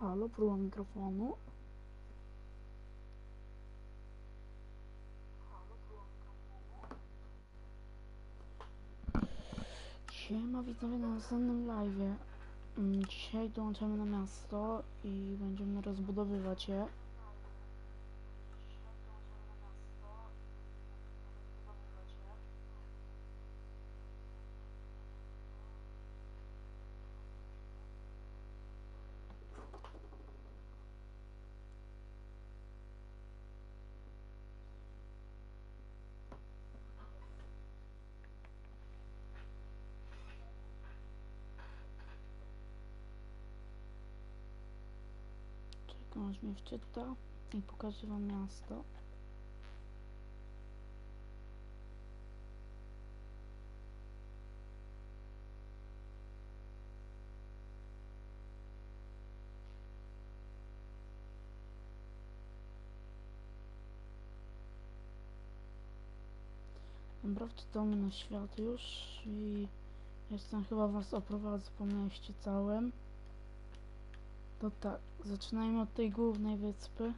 Halo, próba mikrofonu. Siema, widzowie na następnym live. Dzisiaj dołączamy na miasto i będziemy rozbudowywać je. Aż mnie wczyta i pokażę wam miasto. Dobra, wczytamy na świat już i jestem chyba was oprowadzę po mieście całym. To tak, zaczynajmy od tej głównej wyspy.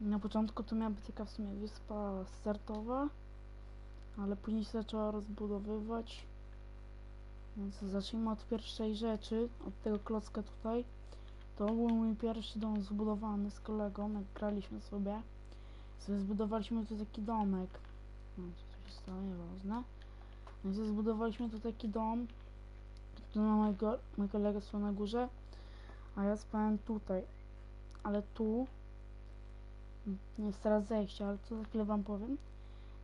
Na początku to miała być taka w sumie wyspa startowa, ale później się zaczęła rozbudowywać. Więc zacznijmy od pierwszej rzeczy, od tego klocka tutaj. To był mój pierwszy dom zbudowany z kolegą, jak graliśmy sobie. Sobie zbudowaliśmy tu taki domek. No, tu się stało, nieważne. No i zbudowaliśmy tu taki dom. Tu na mojego, mój kolega stał na górze. A ja spałem tutaj. Ale tu jest teraz zejście, ale to za chwilę wam powiem.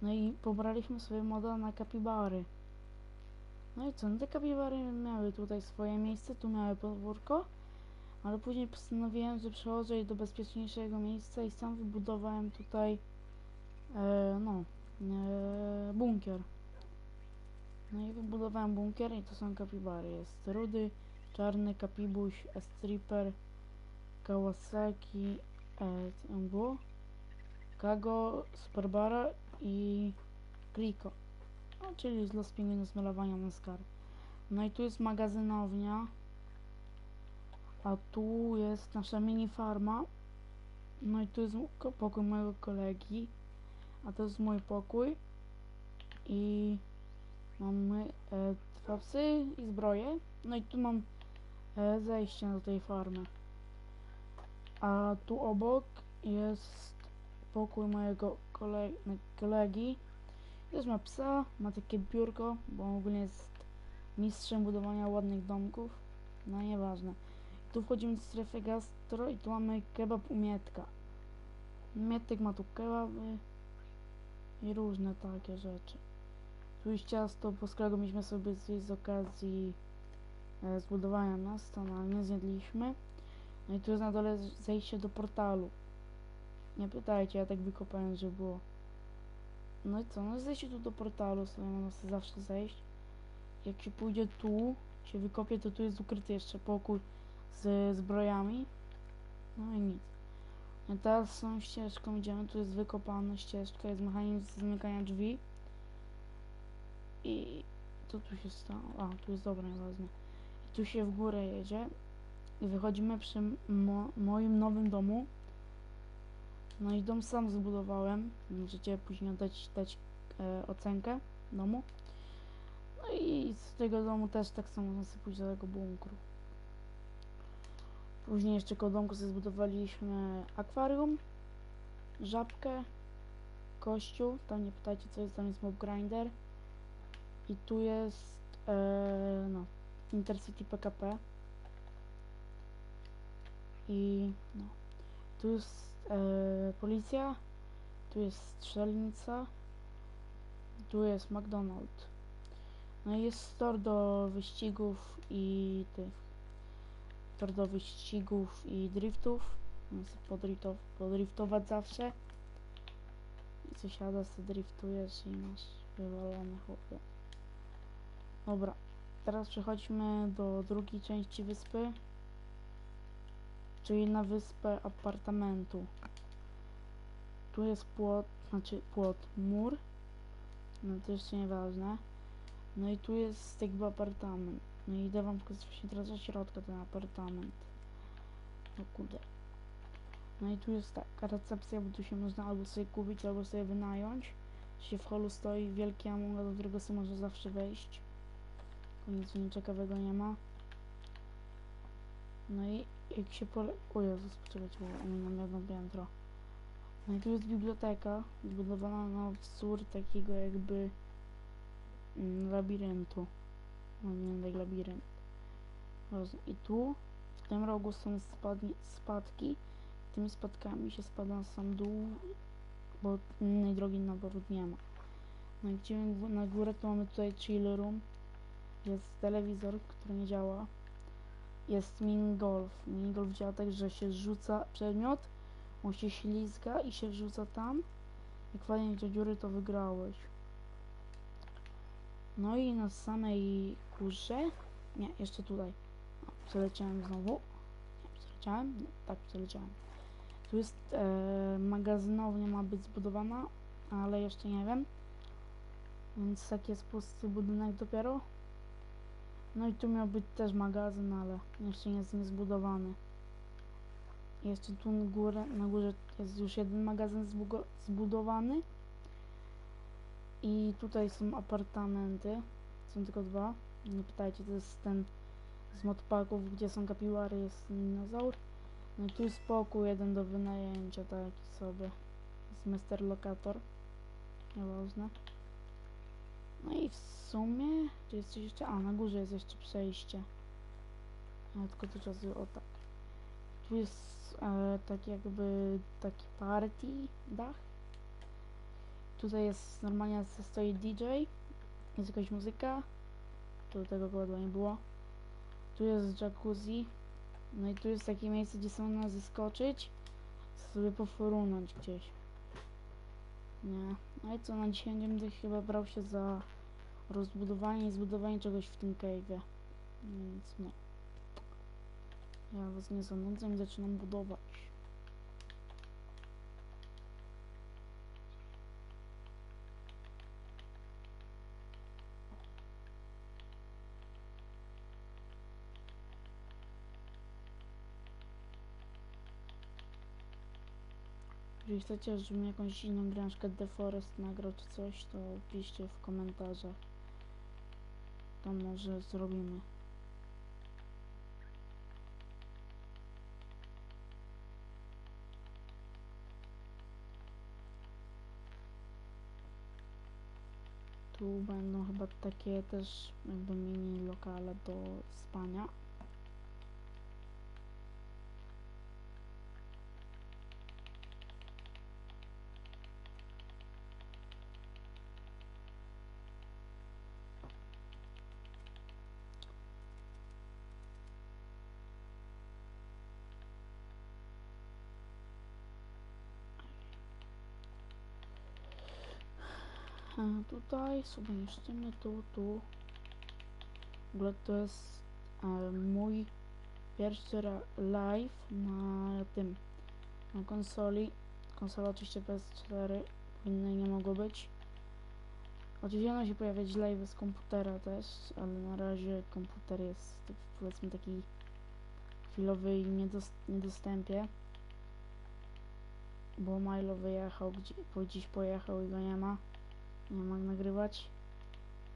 No i pobraliśmy sobie moda na kapibary. No i co, no te kapibary miały tutaj swoje miejsce, tu miały podwórko, ale później postanowiłem, że przełożę je do bezpieczniejszego miejsca i sam wybudowałem tutaj e, no e, bunkier. No i wybudowałem bunkier i to są kapibary. Jest rudy, czarny kapibuś, stripper, Kawasaki, e? Kago, Superbara i Kliko. No, czyli z Los Pingwinów malowania na skar. No i tu jest magazynownia. A tu jest nasza mini farma. No i tu jest pokój mojego kolegi. A to jest mój pokój. I mamy e, dwa psy i zbroję. No i tu mam e, zejście do tej farmy. A tu obok jest pokój mojego kole kolegi. Też ma psa, ma takie biurko, bo ogólnie jest mistrzem budowania ładnych domków. No nieważne. Tu wchodzimy do strefy gastro i tu mamy kebab u Mietka. Mietek ma tu kebaby i różne takie rzeczy. Tu jest ciasto, kolegą mieliśmy sobie zjeść z okazji zbudowania miasta, no ale nie zjedliśmy. No i tu jest na dole zejście do portalu. Nie pytajcie, ja tak wykopałem, że było. No i co, no zejście tu do portalu, sobie można sobie zawsze zejść. Jak się pójdzie tu, się wykopie, to tu jest ukryty jeszcze pokój z zbrojami. No i nic. No teraz z tą ścieżką idziemy, tu jest wykopana ścieżka, jest mechanizm zamykania drzwi. I co tu się stało? A, tu jest dobra, nieważne. I tu się w górę jedzie. I wychodzimy przy mo moim nowym domu. No i dom sam zbudowałem. Możecie później dać, dać e, ocenkę domu. No i z tego domu też tak samo można sobie pójść do tego bunkru. Później jeszcze koło domku zbudowaliśmy akwarium, żabkę, kościół. Tam nie pytajcie co jest, tam jest mob grinder. I tu jest e, no, Intercity PKP. I no, tu jest e, policja, tu jest strzelnica, tu jest McDonald's. No i jest tor do wyścigów i tych tor do wyścigów i driftów. Sobie podriftow, podriftować zawsze. I co siada, sobie driftujesz i masz wywalone chłopie. Dobra, teraz przechodźmy do drugiej części wyspy czyli na wyspę apartamentu. Tu jest płot, znaczy płot, mur, no to jeszcze nieważne. No i tu jest jakby apartament. No i idę wam pokazać właśnie teraz do środka ten apartament. No kurde. No i tu jest taka recepcja, bo tu się można albo sobie kupić, albo sobie wynająć. Się w holu stoi wielki amulet, do którego sobie można zawsze wejść. Nic ciekawego nie ma. No i jak się pole... O Jezus, poczekajcie, bo ominam jedno piętro. No i tu jest biblioteka, zbudowana na wzór takiego jakby mm, labiryntu. No nie tak labirynt. I tu, w tym rogu są spadni, spadki. Tymi spadkami się spada sam dół, bo innej drogi na powrót nie ma. No i gó- na górę, to mamy tutaj chill room. Jest telewizor, który nie działa. Jest mini golf. Mini golf działa tak, że się rzuca przedmiot, on się ślizga i się wrzuca tam. Jak wpadnie do dziury, to wygrałeś. No i na samej górze, nie, jeszcze tutaj. O, przeleciałem znowu. Nie, przeleciałem? Nie, tak, przeleciałem. Tu jest e, magazynownia ma być zbudowana, ale jeszcze nie wiem. Więc taki jest pusty budynek dopiero. No i tu miał być też magazyn, ale jeszcze nie jest niezbudowany. Jeszcze tu na górę, na górze jest już jeden magazyn zbudowany. I tutaj są apartamenty. Są tylko dwa. Nie pytajcie, to jest ten z modpaków, gdzie są kapiłary, jest dinozaur. No i tu jest pokój jeden do wynajęcia, taki sobie. Jest Mr. Lokator. Nieważne. No i w sumie, czy jest coś jeszcze? A, na górze jest jeszcze przejście. Ja tylko tu czasu, o tak. Tu jest e, tak jakby taki party dach. Tutaj jest normalnie stoi DJ. Jest jakaś muzyka. Tu tego kowadła nie było. Tu jest jacuzzi. No i tu jest takie miejsce, gdzie są nas zeskoczyć. Sobie pofurunąć gdzieś. Nie. No i co, na dzisiaj będę chyba brał się za rozbudowanie i zbudowanie czegoś w tym cave'ie. Więc no. Ja was nie zanudzę i zaczynam budować. Jeżeli chcecie, żebym jakąś inną grę, na przykład The Forest nagrał czy coś, to piszcie w komentarzach. To może zrobimy. Tu będą chyba takie też jakby mini lokale do spania. Tutaj sobie niszczymy tu, tu. W ogóle to jest e, mój pierwszy live na tym, na konsoli. Konsola oczywiście PS4, bo innej nie mogło być. Oczywiście będą się live z komputera też, ale na razie komputer jest tak, powiedzmy taki chwilowy i niedos niedostępie. Bo Milo wyjechał, gdzie, gdzieś pojechał i go nie ma nie mogę nagrywać.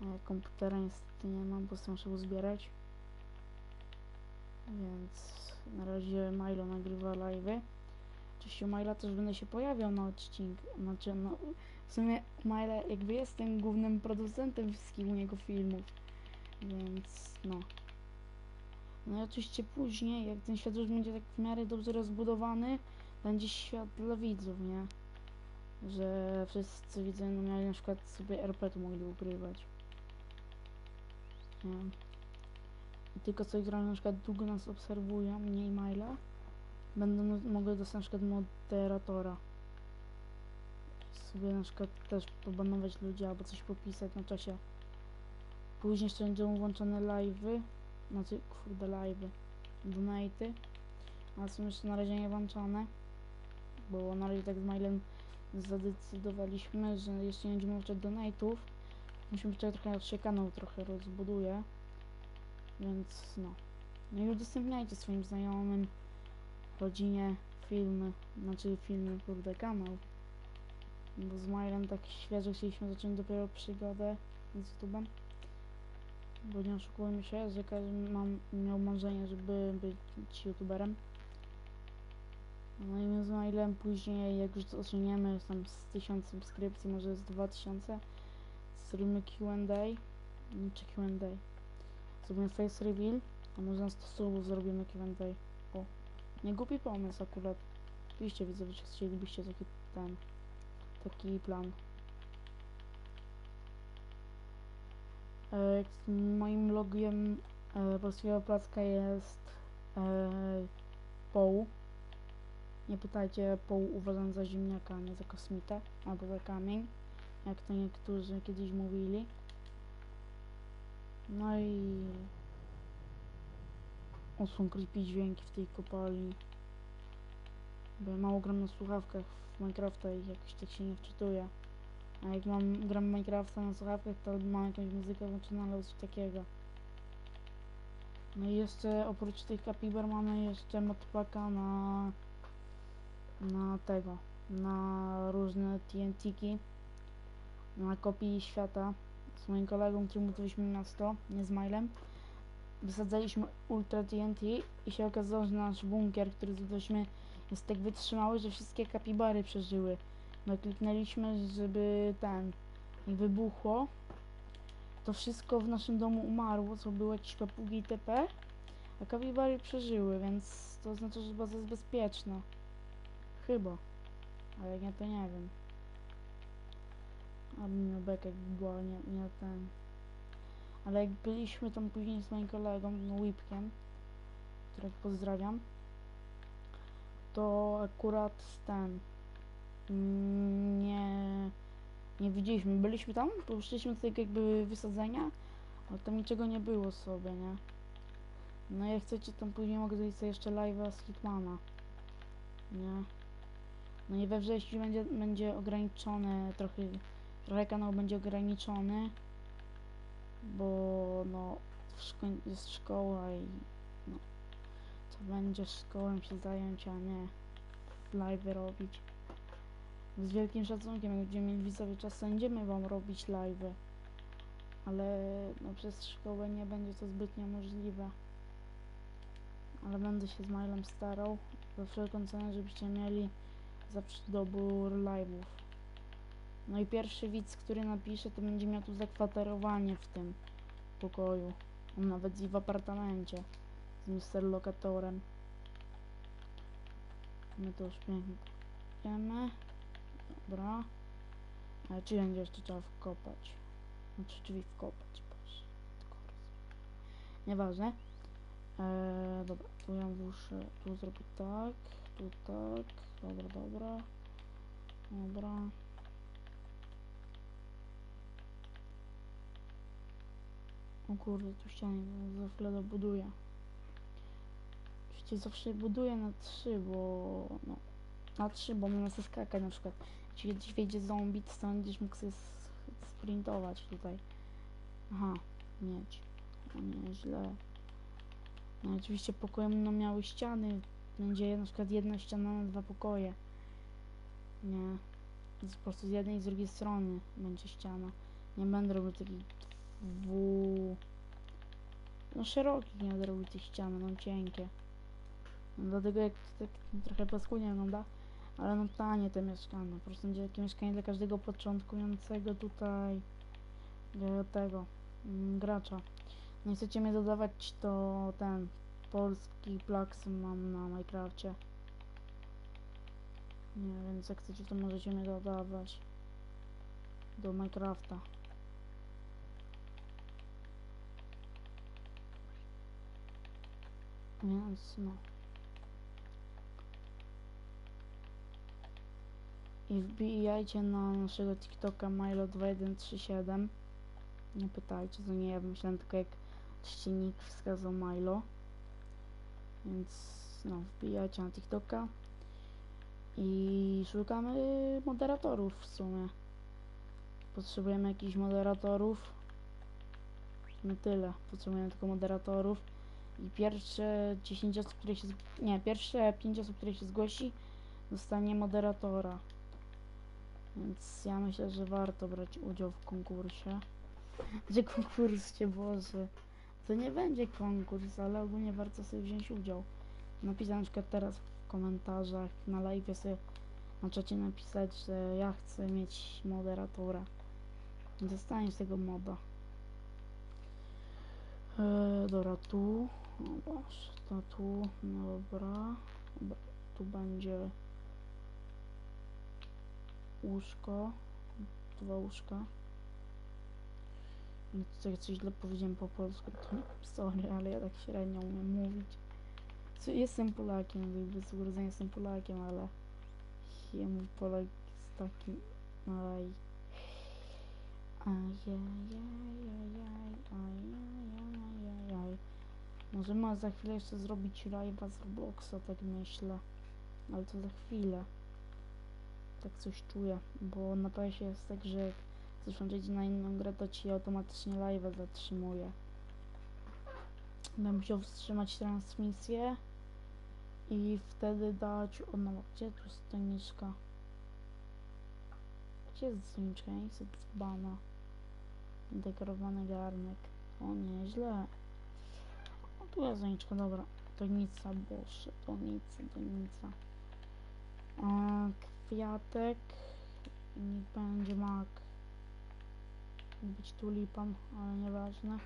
E, komputera niestety nie mam, bo muszę uzbierać. Więc na razie Milo nagrywa live. Oczywiście u Mila też będę się pojawiał na odcinku. Znaczy, no, w sumie Mila jakby jestem głównym producentem wszystkich u niego filmów. Więc no. No i oczywiście później, jak ten świat już będzie tak w miarę dobrze rozbudowany, będzie świat dla widzów, nie? Że wszyscy widzę, no mieli na przykład sobie RP tu mogli ukrywać. Nie. I tylko co które na przykład długo nas obserwują, mniej maila, będą mogły dostać na przykład moderatora. Sobie na przykład też pobanować ludzi albo coś popisać na czasie. Później jeszcze będą włączone live'y, znaczy kurde live'y, donate'y, ale są jeszcze na razie nie włączone, bo na razie tak z mailem zadecydowaliśmy, że jeśli nie będziemy włączać donate'ów, musimy poczekać trochę, się kanał trochę rozbuduje. Więc no. No i udostępniajcie swoim znajomym. rodzinie filmy, znaczy filmy, kurde, kanał. Bo z Milem tak świeżo chcieliśmy zacząć dopiero przygodę z YouTube'em. Bo nie oszukujmy się, że każdy mam, miał marzenie, żeby być YouTuberem. No i my z Milem później, jak już osiągniemy tam z 1000 subskrypcji, może z 2000, zrobimy Q&A, czy Q&A, zrobimy face reveal, a może na 100 subów zrobimy Q&A. O, nie głupi pomysł akurat. Oczywiście widzę, że chcielibyście taki ten, taki plan. E, moim logiem e, polskiego placka jest e, poł. Nie pytajcie, poł uważam za ziemniaka, a nie za kosmitę albo za kamień, jak to niektórzy kiedyś mówili. No i o, creepy dźwięki w tej kopalni. Bo ja mało gram na słuchawkach w Minecrafta i jakoś tak się nie wczytuję. A jak mam gram Minecrafta na słuchawkach, to mam jakąś muzykę włączoną albo coś takiego. No i jeszcze oprócz tych kapibar mamy jeszcze modpaka na na tego, na różne TNT-ki, na kopii świata z moim kolegą, którym budowaliśmy miasto, nie z Milem. Wysadzaliśmy Ultra TNT i się okazało, że nasz bunkier, który zbudowaliśmy jest tak wytrzymały, że wszystkie kapibary przeżyły. No kliknęliśmy, żeby ten wybuchło. To wszystko w naszym domu umarło, co było jakieś papugi itp. A kapibary przeżyły, więc to znaczy, że baza jest bezpieczna. Chyba. Ale nie, to nie wiem. Albo miał bekę, była, nie, nie ten. Ale jak byliśmy tam później z moim kolegą, no Whipkiem, którego pozdrawiam, to akurat ten mm, nie nie widzieliśmy, byliśmy tam, poszliśmy tego jakby wysadzenia, ale tam niczego nie było sobie, nie? No jak chcecie, tam później mogę zrobić sobie jeszcze live'a z Hitmana, nie? No i we wrześniu będzie, będzie ograniczone trochę, trochę kanał będzie ograniczony, bo no szko jest szkoła i no co będzie szkołą się zająć, a nie live robić. Z wielkim szacunkiem, jak będziemy mieli widzowie czas, będziemy wam robić live. Ale no przez szkołę nie będzie to zbytnio możliwe. Ale będę się z Milem starał za wszelką cenę, żebyście mieli zawsze dobór live'ów. No i pierwszy widz, który napisze, to będzie miał tu zakwaterowanie w tym pokoju. Nawet i w apartamencie z Mr. Lokatorem. My to już pięknie wiemy. Dobra. Ale czy będzie jeszcze trzeba wkopać? Znaczy drzwi wkopać, proszę. Nieważne. Eee, dobra, tu ja muszę tu zrobić tak, tu tak, dobra, dobra. Dobra. O kurde, tu ściany za chwilę dobuduję. Oczywiście zawsze buduję na 3, bo no, na 3, bo można sobie skakać na przykład. Jeśli gdzieś wejdzie zombie, to będziesz mógł sobie sprintować tutaj. Aha, mieć. No nieźle. No oczywiście pokoje będą miały ściany. Będzie na przykład jedna ściana na dwa pokoje. Nie. Po prostu z jednej i z drugiej strony będzie ściana. Nie będę robił takich dwu... No szerokich nie będę robił tych ścian, będą cienkie. No dlatego jak tak trochę paskudnie wygląda, ale no tanie te mieszkania. Po prostu będzie takie mieszkanie dla każdego początkującego tutaj e, tego mm, gracza. No i chcecie mnie dodawać, to ten polski plaks mam na Minecrafcie. Nie, więc jak chcecie, to możecie mnie dodawać do Minecrafta. Więc no. I wbijajcie na naszego TikToka Milo2137. Nie pytajcie, to nie ja wymyślałem, tylko jak czcinnik wskazał Milo. Więc no, wbijajcie na TikToka. I szukamy moderatorów w sumie. Potrzebujemy jakichś moderatorów. No tyle. Potrzebujemy tylko moderatorów. I pierwsze 10 osób, które się. Nie, pierwsze 5 osób, które się zgłosi, dostanie moderatora. Więc ja myślę, że warto brać udział w konkursie. Gdzie konkursie, Boże. To nie będzie konkurs, ale ogólnie warto sobie wziąć udział. Napisać na przykład teraz w komentarzach na live sobie na czacie napisać, że ja chcę mieć moderatora. Dostaniesz tego moda. Eee, dobra, tu. O Boże, to tu. Dobra. Dobra, Tu będzie łóżko. Dwa łóżka. I Tutaj coś źle powiedziałem po polsku, to sorry, ale ja tak średnio umiem mówić. Jestem Polakiem, jakby z urodzenia jestem Polakiem, ale jemu Polak jest takim... Aj. Ajajajajaj, ajajajajaj. Możemy za chwilę jeszcze zrobić live'a z Robloxa, tak myślę. Ale to za chwilę. Tak coś czuję, bo na PS jest tak, że chcesz wejść na inną grę, to ci automatycznie live'a zatrzymuje. Będę musiał wstrzymać transmisję i wtedy dać... O no, gdzie tu jest doniczka? Gdzie jest doniczka? Ja nie chcę. Dekorowany garnek. O, nieźle. O, tu jest doniczka, dobra. Donica, boże, donica, donica. A, kwiatek. Niech będzie mak. Być tulipan, ale nieważne.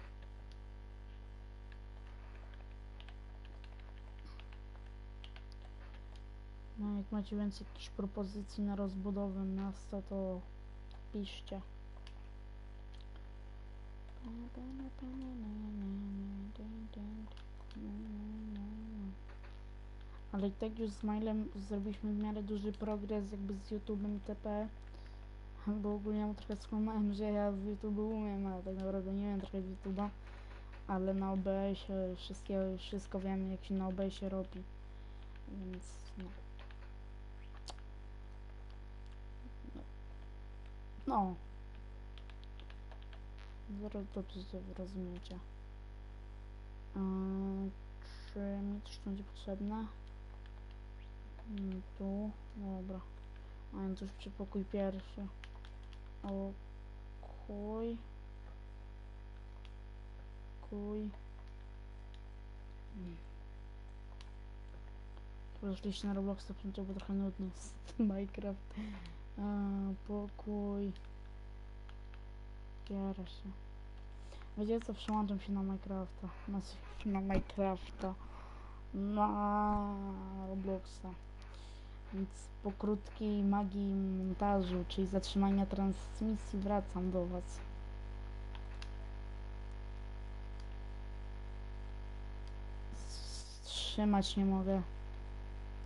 No, jak macie więcej jakichś propozycji na rozbudowę miasta, to piszcie. Ale i tak już z Mailem zrobiliśmy w miarę duży progres jakby z YouTube'em itp. Bo ogólnie mu trochę skłamałem, że ja w YouTube umiem, ale tak naprawdę nie wiem trochę YouTube'a. Ale na OBS-ie wszystkiego, wszystko wiem jak się na OBS-ie robi. Więc no. No. Zaraz dobrze rozumiecie. Yy, czy mi coś będzie potrzebne? Mm, tu, dobra. A więc już przedpokój pierwszy. O, kuj. Kuj. Mm. Weszliście na Roblox, to przecież bo trochę nudny jest Minecraft. A, pokój. Pierwszy. Wiecie co, przełączam się na Minecrafta. Na, Więc po krótkiej magii montażu, czyli zatrzymania transmisji, wracam do Was. Trzymać nie mogę.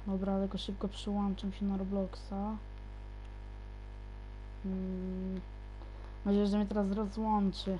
Dobra, tylko szybko przyłączam się na Robloxa. Hmm. Mam nadzieję, że mnie teraz rozłączy.